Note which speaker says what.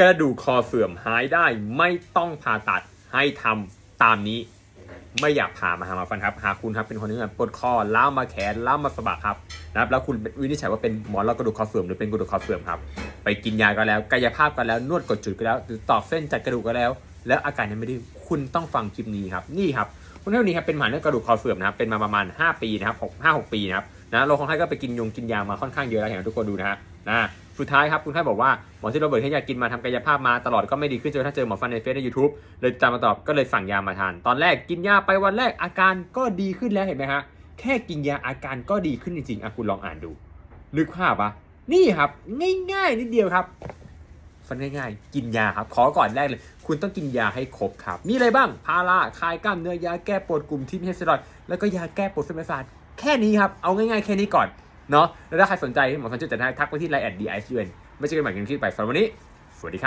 Speaker 1: กระดูกคอเสื่อมหายได้ไม่ต้องผ่าตัดให้ทำตามนี้ ไม่อยากผ่ามาหามาฟันครับ หากคุณครับเป็นคนที่แบบปวดคอล้าวมาแขนล้าวมาสะบักครับนะครับ แล้วคุณวินิจฉัยว่าเป็นหมอนรองกระดูกคอเสื่อมหรือเป็นกระดูกคอเสื่อมครับ ไปกินยาก็แล้ว กายภาพก็แล้วนวดกดจุดก็แล้ว หรือตอกเส้นจัดกระดูกก็แล้ว แล้วอาการยังไม่ดีคุณต้องฟังคลิปนี้ครับนี่ครับคุณท่านี้ครับเป็นหมาเรื่องกระดูกคอเสื่อมนะครับเป็นมาประมาณ 5 ปีนะครับหกห้าหกปีนะครับนะเราคนไข้ก็ไปกินยงกินยามาค่อนข้างเยอะแล้วเห็นทุกคนดูนะฮะ นะสุดท้ายครับคุณไข้บอกว่าหมอที่โรเบิร์ตให้ยากินมาทำกายภาพมาตลอดก็ไม่ดีขึ้นจนกระทั่งเจอหมอฟันในเฟซในยูทูบเลยตามมาตอบก็เลยสั่งยามาทาน ตอนแรกกินยาไปวันแรกอาการก็ดีขึ้นแล้วเห็นไหมฮะแค่กินยาอาการก็ดีขึ้นจริงๆอะคุณลองอ่านดู นึกภาพปะนี่ครับ ง่ายๆนิดเดียวครับฟันง่ายๆ กินยาครับ ขอก่อนแรกเลย คุณต้องกินยาให้ครบครับ มีอะไรบ้าง พาราคลายกล้ามเนื้อยาแก้ปวดกลุ่มที่ไม่ใช่สเตียรอยด์แล้วก็ยาแก้ปวดเส้นประสาทแค่นี้ครับ เอาง่ายๆ แค่นี้ก่อน เนาะแล้วถ้าใครสนใจหมอสันจะจัดให้ทักไปที่ไลน์แอดดีไอซีเอ็นไม่ใช่กันใหม่กันที่ไปสำหรับวันนี้ สวัสดีครับ